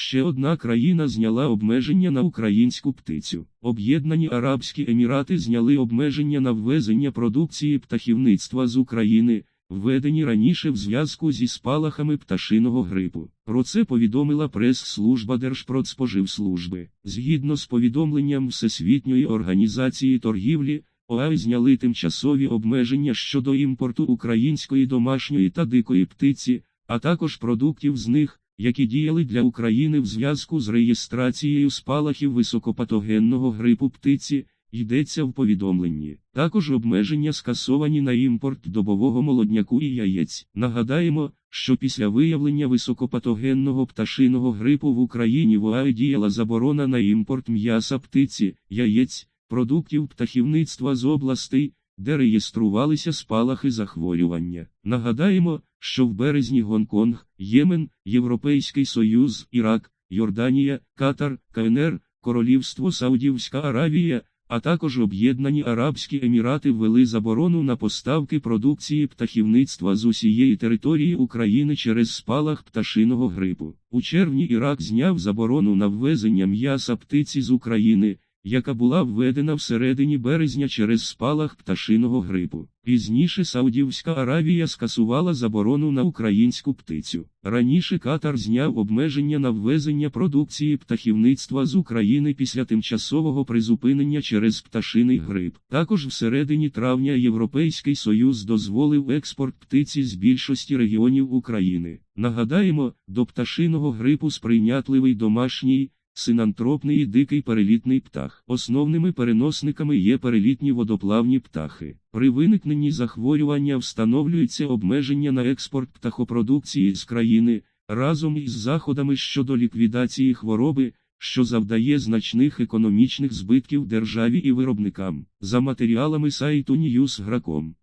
Ще одна країна зняла обмеження на українську птицю. Об'єднані Арабські Емірати зняли обмеження на ввезення продукції птахівництва з України, введені раніше в зв'язку зі спалахами пташиного грипу. Про це повідомила прес-служба Держпродспоживслужби. Згідно з повідомленням Всесвітньої організації торгівлі, ОАЕ зняли тимчасові обмеження щодо імпорту української домашньої та дикої птиці, а також продуктів з них, які діяли для України в зв'язку з реєстрацією спалахів високопатогенного грипу птиці, йдеться в повідомленні. Також обмеження скасовані на імпорт добового молодняку і яєць. Нагадаємо, що після виявлення високопатогенного пташиного грипу в Україні в ОАЕ діяла заборона на імпорт м'яса птиці, яєць, продуктів птахівництва з областей, де реєструвалися спалахи захворювання. Нагадаємо, що в березні Гонконг, Ємен, Європейський Союз, Ірак, Йорданія, Катар, КНР, Королівство Саудівська Аравія, а також Об'єднані Арабські Емірати ввели заборону на поставки продукції птахівництва з усієї території України через спалах пташиного грипу. У червні Ірак зняв заборону на ввезення м'яса птиці з України яка була введена всередині березня через спалах пташиного грипу. Пізніше Саудівська Аравія скасувала заборону на українську птицю. Раніше Катар зняв обмеження на ввезення продукції птахівництва з України після тимчасового призупинення через пташиний грип. Також всередині травня Європейський Союз дозволив експорт птиці з більшості регіонів України. Нагадаємо, до пташиного грипу сприйнятливий домашній синантропний і дикий перелітний птах. Основними переносниками є перелітні водоплавні птахи. При виникненні захворювання встановлюється обмеження на експорт птахопродукції з країни разом із заходами щодо ліквідації хвороби. Що завдає значних економічних збитків державі і виробникам за матеріалами сайту Newsgrakом.